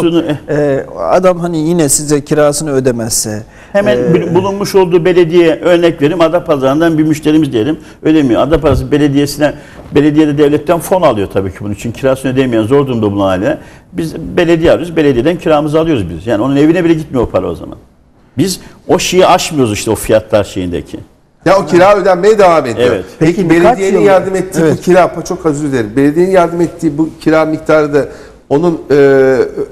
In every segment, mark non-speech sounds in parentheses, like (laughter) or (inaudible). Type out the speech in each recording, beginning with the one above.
Konusunu- Ee, adam hani yine size kirasını ödemezse Hemen e, bulunmuş olduğu belediye örnek vereyim. Adapazarı'ndan bir müşterimiz diyelim. Ödemiyor. Adapazarı belediyesine belediyede devletten fon alıyor tabii ki bunun için. Kirasını ödeyemeyen zor durumda bulunan aile. Biz belediye arıyoruz. Belediyeden kiramızı alıyoruz biz. Yani onun evine bile gitmiyor o para o zaman. Biz o şeyi aşmıyoruz işte o fiyatlar şeyindeki. Ya o kira ödenmeye devam ediyor. Evet. Peki, Peki belediyenin yardım ettiği Evet. bu kira, çok özür dilerim. Belediyenin yardım ettiği bu kira miktarı da onun e,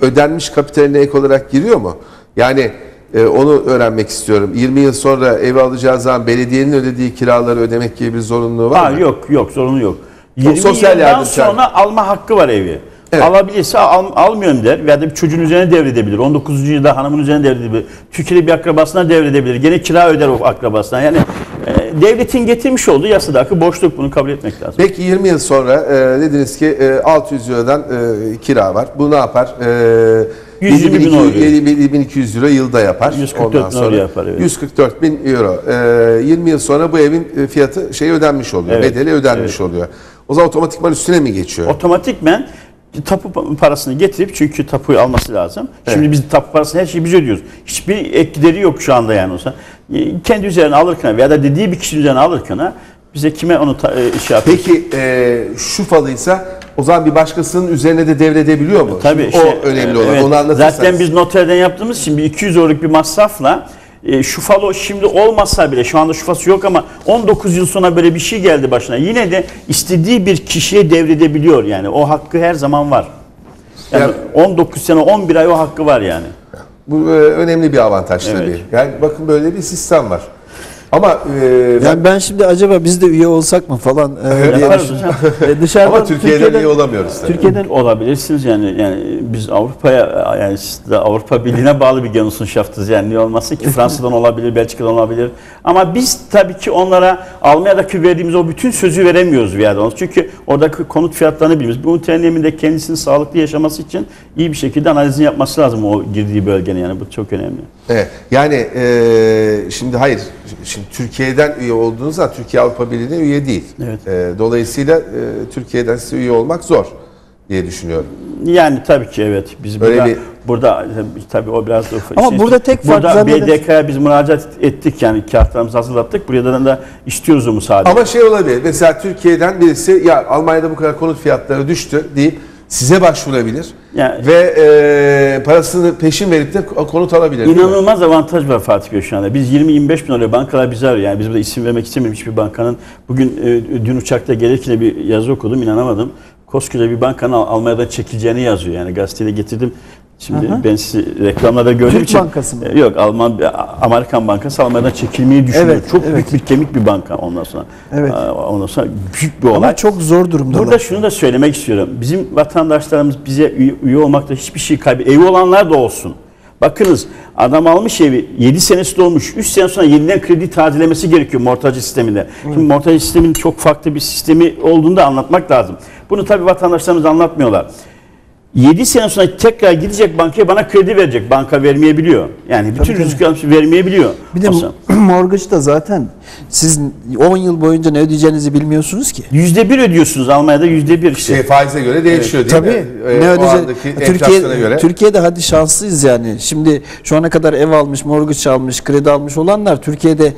ödenmiş kapitaline ek olarak giriyor mu? Yani e, onu öğrenmek istiyorum. 20 yıl sonra ev alacağı zaman belediyenin ödediği kiraları ödemek gibi bir zorunluluğu var Ha, mı? yok yok sorunu yok. 20 sosyal yıldan yardım çağrı. sonra alma hakkı var evi. Evet. Alabilirse al, almıyorum der veya da bir çocuğun üzerine devredebilir. 19. yılda hanımın üzerine devredebilir. Türkiye'de bir akrabasına devredebilir. Gene kira öder o akrabasına. Yani e, devletin getirmiş olduğu yasadaki boşluk bunu kabul etmek lazım. Peki 20 yıl sonra e, dediniz ki e, 600 liradan e, kira var. Bu ne yapar? E, 120 bin 7200 euro. 7200 euro yılda yapar. 144 Ondan bin euro yapar, evet. 144 bin euro. E, 20 yıl sonra bu evin e, fiyatı şey ödenmiş oluyor. Evet, Bedeli ödenmiş oluyor. O zaman otomatikman üstüne mi geçiyor? Otomatikmen tapu parasını getirip çünkü tapuyu alması lazım. Şimdi biz tapu parasını her şeyi biz ödüyoruz. Hiçbir ek gideri yok şu anda yani olsa. E, Kendi üzerine alırken veya da dediği bir kişinin üzerine alırken bize kime onu ta, e, şey yapıyor? Peki e, şu falıysa o zaman bir başkasının üzerine de devredebiliyor mu? Tabii Şimdi işte, o önemli olan. evet. Onu anlatırsanız. Zaten biz noterden yaptığımız için bir 200 euroluk bir masrafla e, şu falo şimdi olmasa bile şu anda şu fası yok ama 19 yıl sonra böyle bir şey geldi başına. Yine de istediği bir kişiye devredebiliyor yani. O hakkı her zaman var. Yani Yani- 19 sene 11 ay o hakkı var yani. Bu e, önemli bir avantaj Evet. tabii. Yani bakın böyle bir sistem var. Ama e, yani ben şimdi acaba biz de üye olsak mı falan e, diye düşünüyorum. E, dışarıdan ama Türkiye'den iyi olamıyoruz tabii. Türkiye'den Olabilirsiniz yani yani biz Avrupa'ya yani siz de Avrupa Birliği'ne bağlı bir Genossenschaft'ız yani niye olmasın ki Fransa'dan (laughs) olabilir, Belçika'dan olabilir. Ama biz tabii ki onlara Almanya'daki verdiğimiz o bütün sözü veremiyoruz bir yerden. Çünkü oradaki konut fiyatlarını bilmiyoruz. Bu müteahhitin de kendisinin sağlıklı yaşaması için iyi bir şekilde analizini yapması lazım o girdiği bölgenin yani bu çok önemli. Evet. Yani e, şimdi hayır. Şimdi Türkiye'den üye olduğunuz zaman Türkiye Avrupa Birliği'ne üye değil. Evet. E, dolayısıyla e, Türkiye'den size üye olmak zor diye düşünüyorum. Yani tabii ki evet. Biz Öyle burada, bir- burada tabii o biraz da Ama burada tek fark burada BDK'ya biz müracaat ettik yani kağıtlarımızı hazırlattık. Buradan da istiyoruz o müsaade. Ama şey olabilir. Mesela Türkiye'den birisi ya Almanya'da bu kadar konut fiyatları düştü deyip size başvurabilir. Yani- ve e, parasını peşin verip de konut alabilir. İnanılmaz avantaj var Fatih Bey şu anda. Biz 20-25 bin liraya bankalar bizi arıyor. Yani biz burada isim vermek istemiyorum hiçbir bankanın. Bugün e, dün uçakta gelirken bir yazı okudum inanamadım. Koskoca bir bankanın Al- Almanya'dan çekileceğini yazıyor. Yani gazetede getirdim. Şimdi Aha. ben sizi reklamlarda gördüğüm Türk için. Bankası mı? Yok Alman Amerikan Bankası Almanya'dan çekilmeyi düşünüyor. Evet, çok evet. büyük bir kemik bir banka ondan sonra. Evet. Ondan sonra büyük bir olay. ama çok zor durumdalar. Burada şunu da söylemek istiyorum. Bizim vatandaşlarımız bize üye, üye olmakta hiçbir şey kaybı Evi olanlar da olsun. Bakınız adam almış evi 7 senesi dolmuş. 3 sene sonra yeniden kredi tazelemesi gerekiyor mortacı sisteminde. Şimdi mortacı sisteminin çok farklı bir sistemi olduğunu da anlatmak lazım. Bunu tabii vatandaşlarımız anlatmıyorlar. 7 sene sonra tekrar gidecek bankaya bana kredi verecek. Banka vermeyebiliyor. Yani bütün tabii. rüzgar vermeyebiliyor. bir de O zaman (clears throat) mortgage'da zaten siz 10 yıl boyunca ne ödeyeceğinizi bilmiyorsunuz ki. Yüzde bir ödüyorsunuz Almanya'da yüzde bir işte. Şey, faize göre değişiyor değil Tabii. mi? E, ne andaki Türkiye göre. Türkiye'de hadi şanslıyız yani. Şimdi şu ana kadar ev almış, mortgage almış, kredi almış olanlar Türkiye'de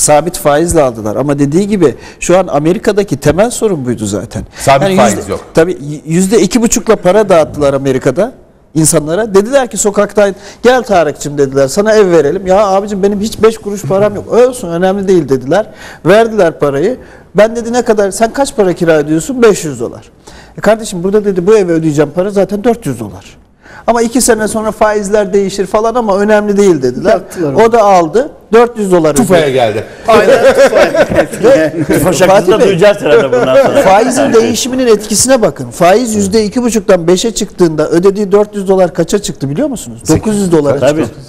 sabit faizle aldılar. Ama dediği gibi şu an Amerika'daki temel sorun buydu zaten. Sabit faiz yüzde- yok. Tabii yüzde iki buçukla para dağıttılar Amerika'da insanlara. Dediler ki sokaktan gel Tarık'cığım dediler sana ev verelim. Ya abicim benim hiç beş kuruş param yok. Olsun önemli değil dediler. Verdiler parayı. Ben dedi ne kadar sen kaç para kira ödüyorsun? 500 dolar. E kardeşim burada dedi bu eve ödeyeceğim para zaten 400 dolar. Ama iki sene sonra faizler değişir falan ama önemli değil dediler. Yaptılar O da aldı. 400 dolar ödedi. Tufaya geldi. (laughs) Tüfa şarkısını Fatih da Bey. duyacağız herhalde bundan sonra. Faizin değişiminin etkisine bakın. Faiz yüzde iki buçuktan 5'e çıktığında ödediği 400 dolar kaça çıktı biliyor musunuz? 900 dolara Tabii. çıktı.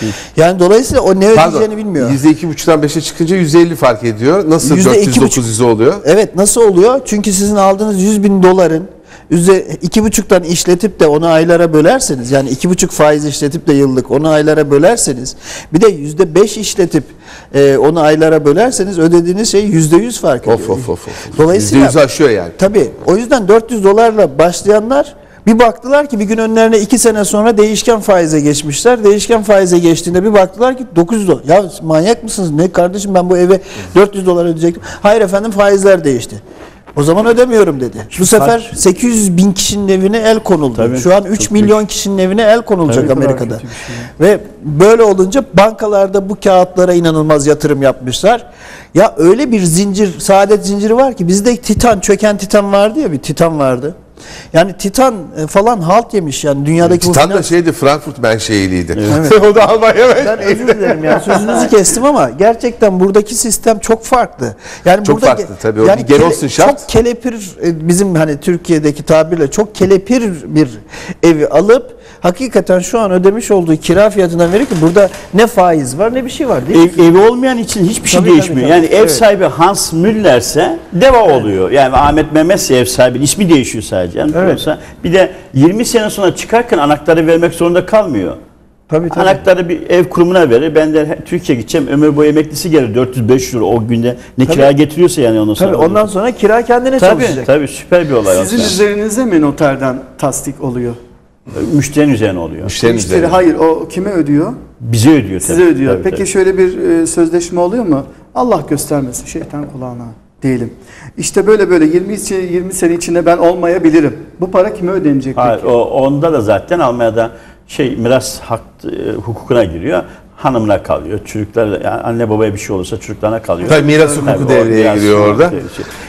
Şey- Yani dolayısıyla o ne Pardon. ödeyeceğini bilmiyor. %2,5'tan 5'e çıkınca %50 fark ediyor. Nasıl Yüzde iki 400-900 oluyor? Evet nasıl oluyor? Çünkü sizin aldığınız 100 bin doların iki buçuktan işletip de onu aylara bölerseniz yani iki buçuk faiz işletip de yıllık onu aylara bölerseniz bir de yüzde beş işletip e, onu aylara bölerseniz ödediğiniz şey yüzde yüz fark ediyor. Of of of. of. Dolayısıyla %100 aşıyor yani. Tabii. O yüzden 400 dolarla başlayanlar Bir baktılar ki bir gün önlerine 2 sene sonra değişken faize geçmişler. Değişken faize geçtiğinde bir baktılar ki 900 dolar. Ya manyak mısınız? Ne kardeşim ben bu eve 400 dolar ödeyecektim. Hayır efendim faizler değişti. O zaman ödemiyorum dedi. Bu sefer 800 bin kişinin evine el konuldu. Tabii, Şu an 3 çok milyon kişinin evine el konulacak Tabii. Amerika'da. kötü bir şey. Ve böyle olunca bankalarda bu kağıtlara inanılmaz yatırım yapmışlar. Ya öyle bir zincir, saadet zinciri var ki bizde Titan, çöken Titan vardı ya bir Titan vardı. Yani Titan e, falan halt yemiş yani dünyadaki Titan da finans- şeydi Frankfurt menşeiliydi. (laughs) o da Almanya ben özür dilerim ya sözünüzü kestim ama gerçekten buradaki sistem çok farklı. Yani Çok burada farklı tabii. O bir Genossenschaft. Çok kelepir e, bizim hani Türkiye'deki tabirle çok kelepir bir evi alıp hakikaten şu an ödemiş olduğu kira fiyatından verir ki burada ne faiz var ne bir şey var değil mi? Ev, evi olmayan için hiçbir şey Tabii, değişmiyor. tabii, yani tabii. ev Evet. sahibi Hans Müller'se deva oluyor. Yani Ahmet Mehmetse ev sahibi ismi değişiyor sadece. Yani Evet. yoksa bir de 20 sene sonra çıkarken anahtarı vermek zorunda kalmıyor. Tabii tabii. Anahtarı bir ev kurumuna verir. Ben de Türkiye'ye gideceğim. Ömür boyu emeklisi gelir. 400-500 lira o günde ne kira getiriyorsa yani ondan sonra. Tabii ondan sonra kira kendine tabii, çalışacak. tabii süper bir olay. Sizin aslında. üzerinize mi noterden tasdik oluyor? Müşterinin üzerine oluyor. Müşterinin Müşteri üzerine. hayır o kime ödüyor? Bize ödüyor tabii. Size ödüyor. Tabii, Peki tabii. şöyle bir e, sözleşme oluyor mu? Allah göstermesin şeytan kulağına diyelim. İşte böyle böyle 20 içi- 20 sene içinde ben olmayabilirim. Bu para kime ödenecek Hayır, peki? o, onda da zaten Almanya'da şey miras hak e, hukukuna giriyor. Hanımına kalıyor. Çocuklar yani anne babaya bir şey olursa çocuklarına kalıyor. Tabii miras hukuku Tabii, devreye giriyor orada. devreye-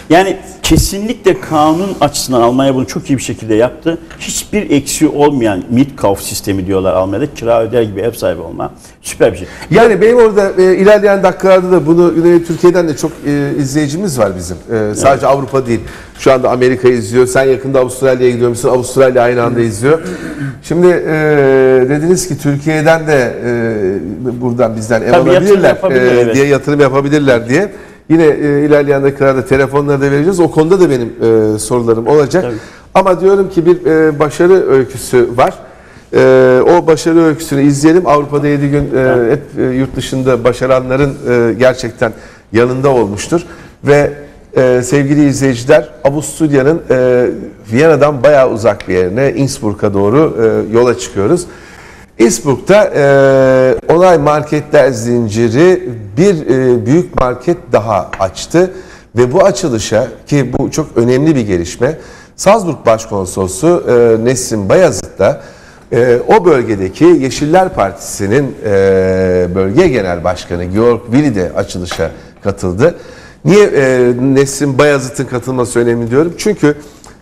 Yani kesinlikle kanun açısından Almanya bunu çok iyi bir şekilde yaptı. Hiçbir eksiği olmayan Mietkauf sistemi diyorlar Almanya'da. Kira öder gibi ev sahibi olma. Süper bir şey. Yani benim orada e, ilerleyen dakikalarda da bunu Türkiye'den de çok e, izleyicimiz var bizim. E, sadece Avrupa değil. Şu anda Amerika izliyor. Sen yakında Avustralya'ya gidiyormuşsun. Avustralya aynı anda izliyor. Şimdi e, dediniz ki Türkiye'den de e, buradan bizden ev Tabii alabilirler e, evet. diye yatırım yapabilirler diye. Yine e, ilerleyen dakikalarda telefonları da vereceğiz. O konuda da benim e, sorularım olacak. Tabii. Ama diyorum ki bir e, başarı öyküsü var. E, o başarı öyküsünü izleyelim. Avrupa'da 7 gün e, hep e, yurt dışında başaranların e, gerçekten yanında olmuştur. Ve e, sevgili izleyiciler Avusturya'nın e, Viyana'dan bayağı uzak bir yerine Innsbruck'a doğru e, yola çıkıyoruz. Innsbruck'ta e, olay marketler zinciri bir e, büyük market daha açtı ve bu açılışa ki bu çok önemli bir gelişme Salzburg Başkonsolosu e, Nesrin Bayazıt da e, o bölgedeki Yeşiller Partisi'nin e, bölge genel başkanı Georg Willi de açılışa katıldı. Niye e, Nesrin Bayazıt'ın katılması önemli diyorum? Çünkü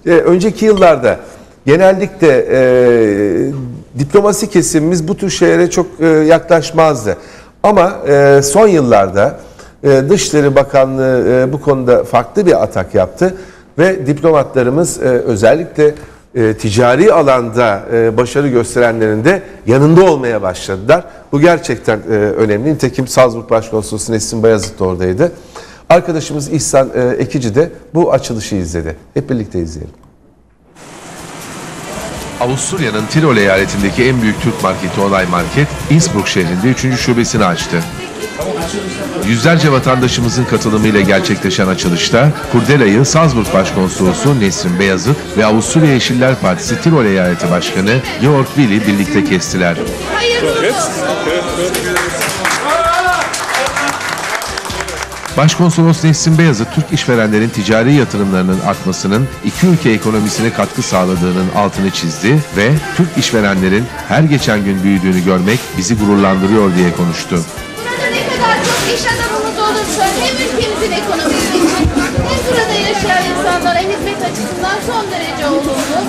e, önceki yıllarda genellikle e, diplomasi kesimimiz bu tür şeylere çok e, yaklaşmazdı. Ama e, son yıllarda e, Dışişleri Bakanlığı e, bu konuda farklı bir atak yaptı ve diplomatlarımız özellikle ticari alanda e, başarı gösterenlerin de yanında olmaya başladılar. Bu gerçekten önemli. Nitekim Salzburg Başkonsolosu Nesin Bayazıt da oradaydı. Arkadaşımız İhsan Ekici de bu açılışı izledi. Hep birlikte izleyelim. Avusturya'nın Tirol eyaletindeki en büyük Türk marketi Olay Market, Innsbruck şehrinde 3. şubesini açtı. Yüzlerce vatandaşımızın katılımıyla gerçekleşen açılışta Kurdela'yı Salzburg Başkonsolosu Nesrin Beyazıt ve Avusturya Yeşiller Partisi Tirol Eyaleti Başkanı Georg Willi birlikte kestiler. Başkonsolos Nesrin Beyazıt, Türk işverenlerin ticari yatırımlarının artmasının iki ülke ekonomisine katkı sağladığının altını çizdi ve Türk işverenlerin her geçen gün büyüdüğünü görmek bizi gururlandırıyor diye konuştu. Burada ne kadar çok iş adamımız olursa hem ülkemizin ekonomisi hem burada yaşayan insanlara hizmet açısından son derece olumlu.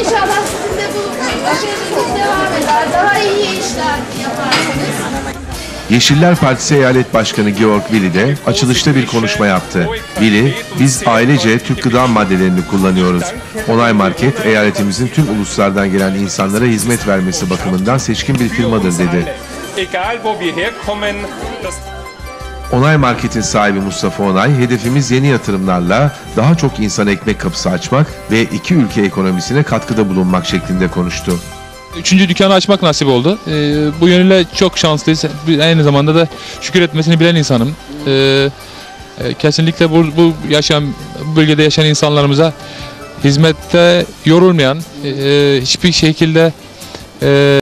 İnşallah sizin de bu başarınız devam eder. Daha iyi işler yaparsınız. Yeşiller Partisi Eyalet Başkanı Georg Willi de açılışta bir konuşma yaptı. Willi, biz ailece Türk gıda maddelerini kullanıyoruz. Onay Market, eyaletimizin tüm uluslardan gelen insanlara hizmet vermesi bakımından seçkin bir firmadır dedi. Onay Market'in sahibi Mustafa Onay, hedefimiz yeni yatırımlarla daha çok insan ekmek kapısı açmak ve iki ülke ekonomisine katkıda bulunmak şeklinde konuştu. Üçüncü dükkanı açmak nasip oldu. Ee, bu yönüyle çok şanslıyız. Aynı zamanda da şükür etmesini bilen insanım. Ee, e, kesinlikle bu, bu yaşayan bu bölgede yaşayan insanlarımıza hizmette yorulmayan, e, hiçbir şekilde e,